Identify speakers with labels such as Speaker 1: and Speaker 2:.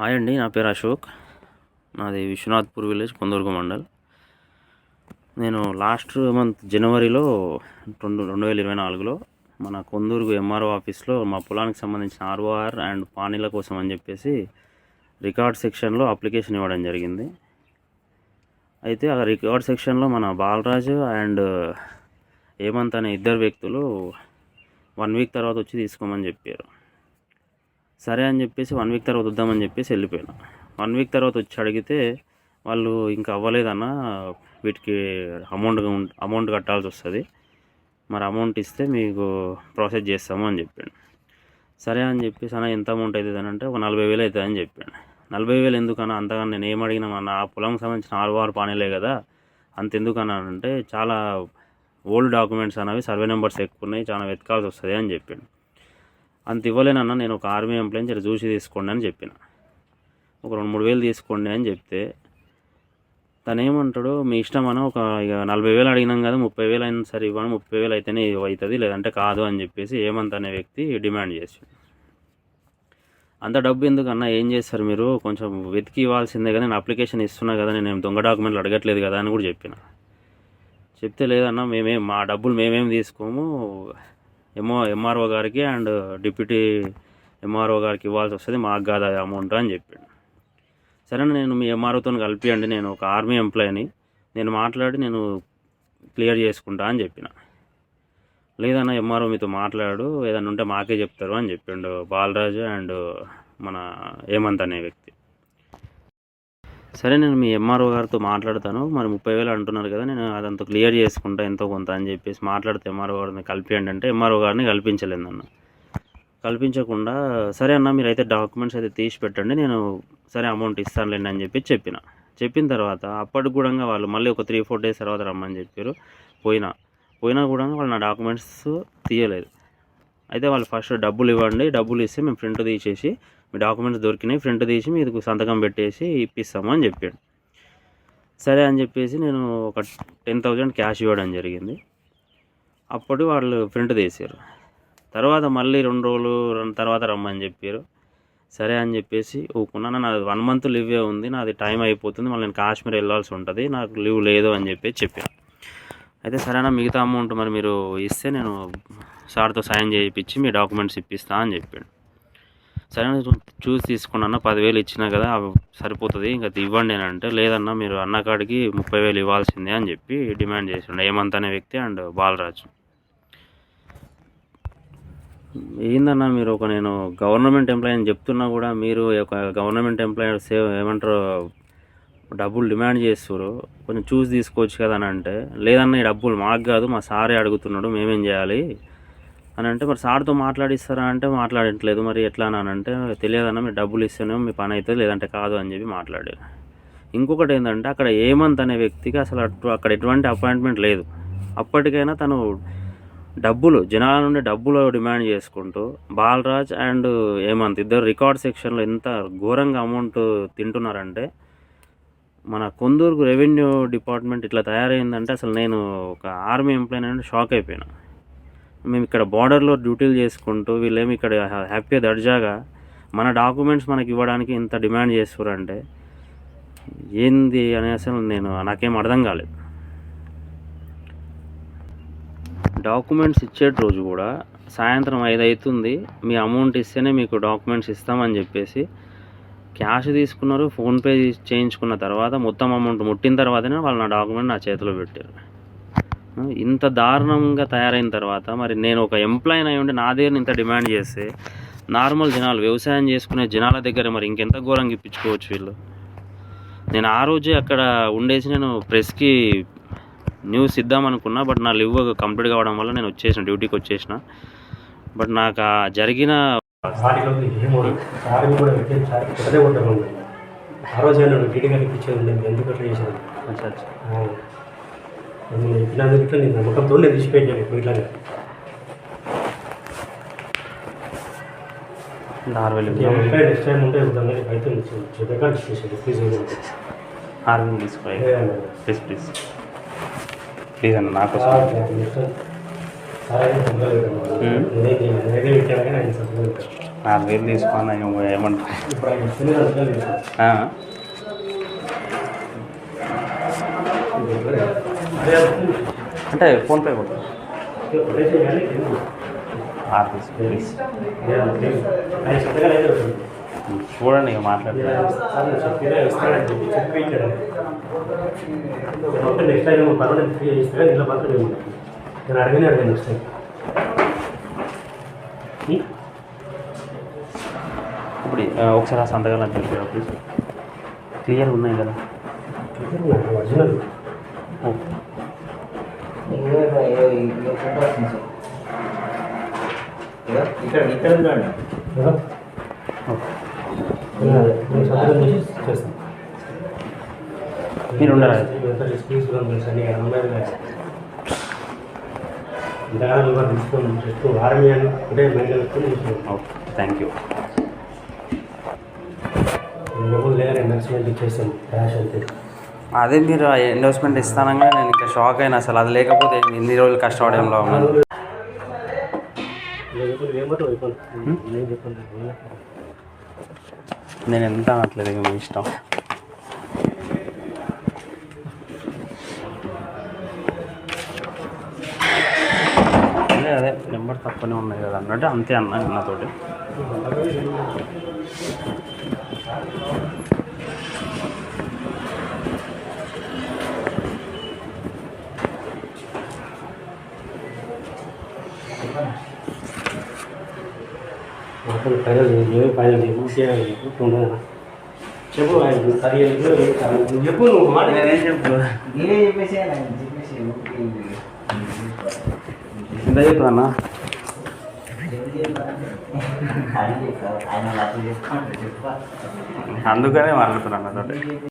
Speaker 1: Hi అండి నా పేరు అశోక్. నాది విశ్వనాథ్పూర్ విలేజ్ కొందరుగు మండల్. నేను లాస్ట్ మంత్ జనవరిలో రెండు రెండు వేల ఇరవై నాలుగులో మన కొందూరుగు ఎంఆర్ఓ ఆఫీస్లో మా పొలానికి సంబంధించిన ఆర్ఓఆర్ అండ్ పానీల కోసం అని చెప్పేసి రికార్డ్ సెక్షన్లో అప్లికేషన్ ఇవ్వడం జరిగింది. అయితే ఆ రికార్డ్ సెక్షన్లో మన బాలరాజు అండ్ హేమంత్ అనే ఇద్దరు వ్యక్తులు వన్ వీక్ తర్వాత వచ్చి తీసుకోమని చెప్పారు. సరే అని చెప్పేసి వన్ వీక్ తర్వాత వద్దామని చెప్పేసి వెళ్ళిపోయాను. వన్ వీక్ తర్వాత వచ్చి అడిగితే వాళ్ళు ఇంకా అవ్వలేదన్న వీటికి అమౌంట్ అమౌంట్ కట్టాల్సి వస్తుంది. మరి అమౌంట్ ఇస్తే మీకు ప్రాసెస్ చేస్తాము అని చెప్పాడు. సరే అని చెప్పేసి అన్న ఎంత అమౌంట్ అవుతుంది అని అంటే ఒక నలభై వేలు అవుతుంది అని చెప్పాడు. నలభై వేలు ఎందుకన్నా అంతగా నేను ఏం అడిగినా మన ఆ పొలంకి సంబంధించిన ఆరు వారు పానీలే కదా అంత ఎందుకన్నా అంటే చాలా ఓల్డ్ డాక్యుమెంట్స్ అనేవి సర్వే నెంబర్స్ ఎక్కువ ఉన్నాయి చాలా వెతకాల్సి వస్తుంది అని చెప్పాడు. అంత ఇవ్వలేనన్న నేను ఒక ఆర్మీ ఎంప్లాయీని జర చూసి తీసుకోండి అని చెప్పిన. ఒక రెండు మూడు వేలు తీసుకోండి అని చెప్తే తను ఏమంటాడు మీ ఇష్టం అని ఒక ఇక నలభై వేలు అడిగినాం కదా ముప్పై వేలు అయినా సరే ఇవ్వను ముప్పై వేలు అయితేనే అవుతుంది లేదంటే కాదు అని చెప్పేసి ఏమంత అనే వ్యక్తి డిమాండ్ చేశాడు అంత డబ్బు ఎందుకన్నా ఏం చేస్తారు మీరు? కొంచెం వెతికి ఇవ్వాల్సిందే కదా నేను అప్లికేషన్ ఇస్తున్నా కదా నేను దొంగ డాక్యుమెంట్లు అడగట్లేదు కదా అని కూడా చెప్పిన. చెప్తే లేదన్నా మేమేం మా డబ్బులు మేమేం తీసుకోము ఎంఓ ఎంఆర్ఓ గారికి అండ్ డిప్యూటీ ఎంఆర్ఓ గారికి ఇవ్వాల్సి వస్తుంది మాకు కాదు అది అమౌంట్ అని చెప్పాడు. సరే నేను మీ ఎంఆర్ఓతో కలిపియండి నేను ఒక ఆర్మీ ఎంప్లాయీని నేను మాట్లాడి నేను క్లియర్ చేసుకుంటా అని చెప్పిన. లేదన్నా ఎంఆర్ఓ మీతో మాట్లాడు ఏదన్నా ఉంటే మాకే చెప్తారు అని చెప్పిండు బాలరాజు అండ్ మన హేమంత్ అనే వ్యక్తి. సరే నేను మీ ఎంఆర్ఓ గారితో మాట్లాడతాను. మరి ముప్పై వేలు అంటున్నారు కదా నేను అదంతా క్లియర్ చేసుకుంటా ఎంతో కొంత అని చెప్పేసి మాట్లాడితే ఎంఆర్ఓ గారిని కలిపియండి అంటే ఎంఆర్ఓ గారిని కల్పించలేదు అన్న. కల్పించకుండా సరే అన్న మీరు అయితే డాక్యుమెంట్స్ అయితే తీసి పెట్టండి నేను సరే అమౌంట్ ఇస్తానులేండి అని చెప్పి చెప్పిన. చెప్పిన తర్వాత అప్పటికి కూడా వాళ్ళు మళ్ళీ ఒక త్రీ ఫోర్ డేస్ తర్వాత రమ్మని చెప్పారు. పోయినా పోయినా కూడా వాళ్ళు నా డాక్యుమెంట్స్ తీయలేదు. అయితే వాళ్ళు ఫస్ట్ డబ్బులు ఇవ్వండి. డబ్బులు ఇస్తే మేము ప్రింట్ తీసేసి మీ డాక్యుమెంట్స్ దొరికినాయి. ప్రింట్ తీసి మీకు సంతకం పెట్టేసి ఇప్పిస్తాము అని చెప్పాడు. సరే అని చెప్పేసి నేను ఒక టెన్ థౌజండ్ క్యాష్ ఇవ్వడం జరిగింది. అప్పుడు వాళ్ళు ప్రింట్ తీసారు. తర్వాత మళ్ళీ రెండు రోజులు తర్వాత రమ్మని చెప్పారు. సరే అని చెప్పేసి ఊకున్నాను నాది వన్ మంత్ లీవే ఉంది. నాది టైం అయిపోతుంది. మళ్ళీ నేను కాశ్మీర్ వెళ్ళాల్సి ఉంటుంది. నాకు లీవ్ లేదు అని చెప్పేసి చెప్పాను అయితే సరేనా మిగతా అమౌంట్ మరి మీరు ఇస్తే నేను సార్తో సైన్ చేయించి మీ డాక్యుమెంట్స్ ఇప్పిస్తా అని చెప్పాడు. సరే చూసి తీసుకున్నా పదివేలు ఇచ్చినా కదా సరిపోతుంది ఇంకా ఇవ్వండి అని అంటే లేదన్నా మీరు అన్న కాడికి ముప్పై వేలు ఇవ్వాల్సిందే అని చెప్పి డిమాండ్ చేసిండు హేమంత్ అనే వ్యక్తి అండ్ బాలరాజు. ఏందన్నా మీరు ఒక నేను గవర్నమెంట్ ఎంప్లాయీ అని చెప్తున్నా కూడా మీరు ఒక గవర్నమెంట్ ఎంప్లాయీ సేవ్ ఏమంటారు డబ్బులు డిమాండ్ చేస్తారు కొంచెం చూసి తీసుకోవచ్చు కదా అని అంటే లేదన్న ఈ డబ్బులు మాకు కాదు మా సారే అడుగుతున్నాడు మేమేం చేయాలి? అని అంటే మరి సార్తో మాట్లాడిస్తారా అంటే మాట్లాడట్లేదు. మరి ఎట్లా అని అంటే తెలియదన్న మీరు డబ్బులు ఇస్తేనే మీ పని అవుతుంది లేదంటే కాదు అని చెప్పి మాట్లాడారు ఇంకొకటి ఏంటంటే అక్కడ ఏమంత్ అనే వ్యక్తికి అసలు అటు అక్కడ ఎటువంటి అపాయింట్మెంట్ లేదు. అప్పటికైనా తను డబ్బులు జనాల నుండి డబ్బులు డిమాండ్ చేసుకుంటూ బాలరాజ్ అండ్ హేమంత్ ఇద్దరు రికార్డ్ సెక్షన్లో ఎంత ఘోరంగా అమౌంట్ తింటున్నారంటే మన కొందూరుకు రెవెన్యూ డిపార్ట్మెంట్ ఇట్లా తయారైందంటే అసలు నేను ఒక ఆర్మీ ఎంప్లాయీ అంటే షాక్ అయిపోయినా. మేము ఇక్కడ బార్డర్లో డ్యూటీలు చేసుకుంటూ వీళ్ళేమి ఇక్కడ హ్యాపీగా దర్జాగా మన డాక్యుమెంట్స్ మనకి ఇవ్వడానికి ఇంత డిమాండ్ చేస్తారంటే ఏంది అని అసలు నేను నాకేం అర్థం కాలేదు. డాక్యుమెంట్స్ ఇచ్చేటి రోజు కూడా సాయంత్రం ఐదు అవుతుంది మీ అమౌంట్ ఇస్తేనే మీకు డాక్యుమెంట్స్ ఇస్తామని చెప్పేసి క్యాష్ తీసుకున్నారు ఫోన్పే చేయించుకున్న తర్వాత మొత్తం అమౌంట్ ముట్టిన తర్వాతనే వాళ్ళు నా డాక్యుమెంట్ నా చేతిలో పెట్టారు. ఇంత దారుణంగా తయారైన తర్వాత మరి నేను ఒక ఎంప్లాయీని అయి ఉండి నా దగ్గర ఇంత డిమాండ్ చేస్తే నార్మల్ జనాలు వ్యవసాయం చేసుకునే జనాల దగ్గర మరి ఇంకెంత ఘోరంగా ఇప్పించుకోవచ్చు వీళ్ళు? నేను ఆ రోజే అక్కడ ఉండేసి నేను ప్రెస్కి న్యూస్ ఇద్దామనుకున్నా బట్ నా లివ్ కంప్లీట్ కావడం వల్ల నేను వచ్చేసిన డ్యూటీకి వచ్చేసిన. బట్ నాకు ఆ జరిగిన
Speaker 2: సారీలో ఏమో సారీ కూడా పెట్టేది సారీ ఒకటే కొట్టడం ఆ రోజు నన్ను గిడిగా ఇప్పించేది నేను ఎందుకు అట్లా చేశాను? నేను చెప్పినందుకు ఇట్లా నేను నమ్మకంతో నేను తీసిపెట్టాను ఇప్పుడు ఇట్లాగా. నెక్స్ట్ టైం ఉంటే కానీ అయితే చెప్పగా తీసేసాను ప్లీజ్
Speaker 1: ఆరు వేలు తీసుకోవాలి. ప్లీజ్ ప్లీజ్ ప్లీజ్ అన్న నాకు
Speaker 2: సారీ నేనే నేనే పెట్టాను కానీ ఆయన
Speaker 1: నాలుగు వేలు తీసుకున్నా
Speaker 2: ఏమంటారు?
Speaker 1: అంటే ఫోన్పే కొట్టు. Office please. చూడండి ఇక మాట్లాడి
Speaker 2: నెక్స్ట్ టైం ఇలా నేను అడిగిన అడిగాను నెక్స్ట్ టైం
Speaker 1: ఇప్పుడు ఒకసారి ఆ సంతకాలు అని చెప్పి ప్లీజ్ క్లియర్ ఉన్నాయి కదా
Speaker 2: ఒరిజినల్
Speaker 1: ఓకే
Speaker 3: ఇక్కడ ఇక్కడ ఉందండి
Speaker 2: కదా?
Speaker 1: ఓకే
Speaker 2: నేను సంతకం చేసి చేస్తాను
Speaker 1: మీరు ఉండరా?
Speaker 2: ఇంతకాలం తీసుకోండి చెప్తూ ఆర్మీ అని
Speaker 1: ఓకే థ్యాంక్ యూ
Speaker 2: క్యాష్
Speaker 1: అదే మీరు ఎండోస్మెంట్ ఇస్తానగా నేను ఇంకా షాక్ అయినా అసలు. అది లేకపోతే ఇన్ని రోజులు కష్టపడంలో ఉన్నాను.
Speaker 2: ఏమంటావు అయిపోయింది. నేను
Speaker 1: ఎంత అనట్లేదు ఇక మీ ఇష్టం. అదే అదే నెంబర్ తక్కువనే ఉన్నాయి కదా అన్నట్టు అంతే అన్న నాతోటి
Speaker 2: మాకు ఫైనల్ ఏమి ఫైనల్ చేయాలి ఉండదు చెప్పు ఆయన నువ్వు చెప్పు నువ్వు మాట
Speaker 1: నేనేం చెప్పు?
Speaker 3: నేనే చెప్పేసి ఆయన చెప్పేసి
Speaker 1: ఎంత చెప్పు అన్న
Speaker 3: ఆయన అట్లా చెప్తాను చెప్పా
Speaker 1: అందుకనే మాట్లాడుతున్నాను నాతోటి